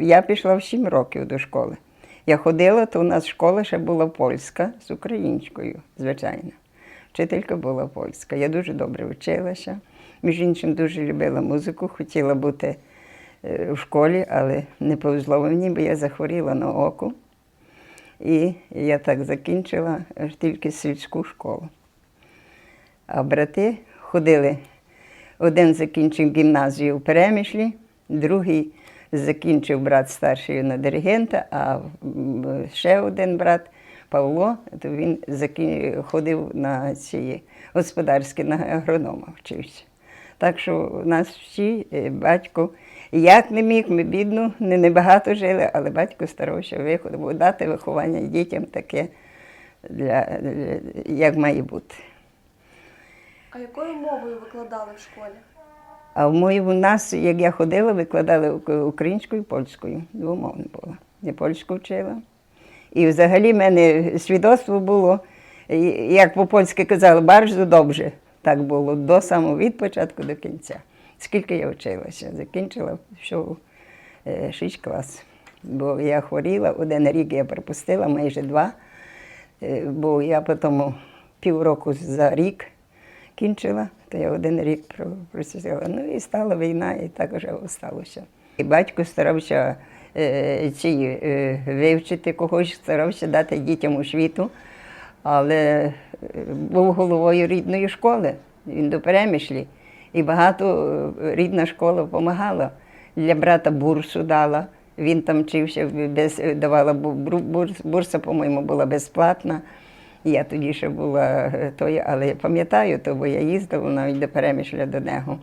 Я пішла в 7 років до школи. Я ходила, то у нас школа ще була польська з українською, звичайно. Вчителька була польська. Я дуже добре вчилася. Між іншим, дуже любила музику, хотіла бути е, в школі, але не повезло мені, бо я захворіла на око. І я так закінчила тільки сільську школу. А брати ходили. Один закінчив гімназію в Перемишлі, другий закінчив брат старший на диригента, а ще один брат Павло, то він закін... ходив на ці господарські на агронома вчився. Так що у нас всі е, батько, як не міг, ми бідно, не небагато жили, але батько старався виход- дати виховання дітям таке, для- як має бути. А якою мовою викладали в школі? А в моїй у нас, як я ходила, викладали українською і польською. Двомовна була. Я польську вчила. І взагалі в мене свідоцтво було, як по-польськи казали, bardzo добре. Так було до самого від початку до кінця. Скільки я вчилася, закінчила всього е, шість класів. Бо я хворіла, один рік я пропустила, майже два. Е, Бо я потім півроку за рік кінчила, то я один рік про- просиділа. Ну і стала війна, і так вже сталося. І батько старався е, ці, е, вивчити когось, старався дати дітям освіту, але е, був головою рідної школи. Він до перемишлі. І багато рідна школа допомагала. Для брата бурсу дала. Він там вчився, без, давала бурс, бурса, по-моєму, була безплатна. Я тоді ще була е, тою, але пам'ятаю, то, бо я їздила навіть до перемішля до нього.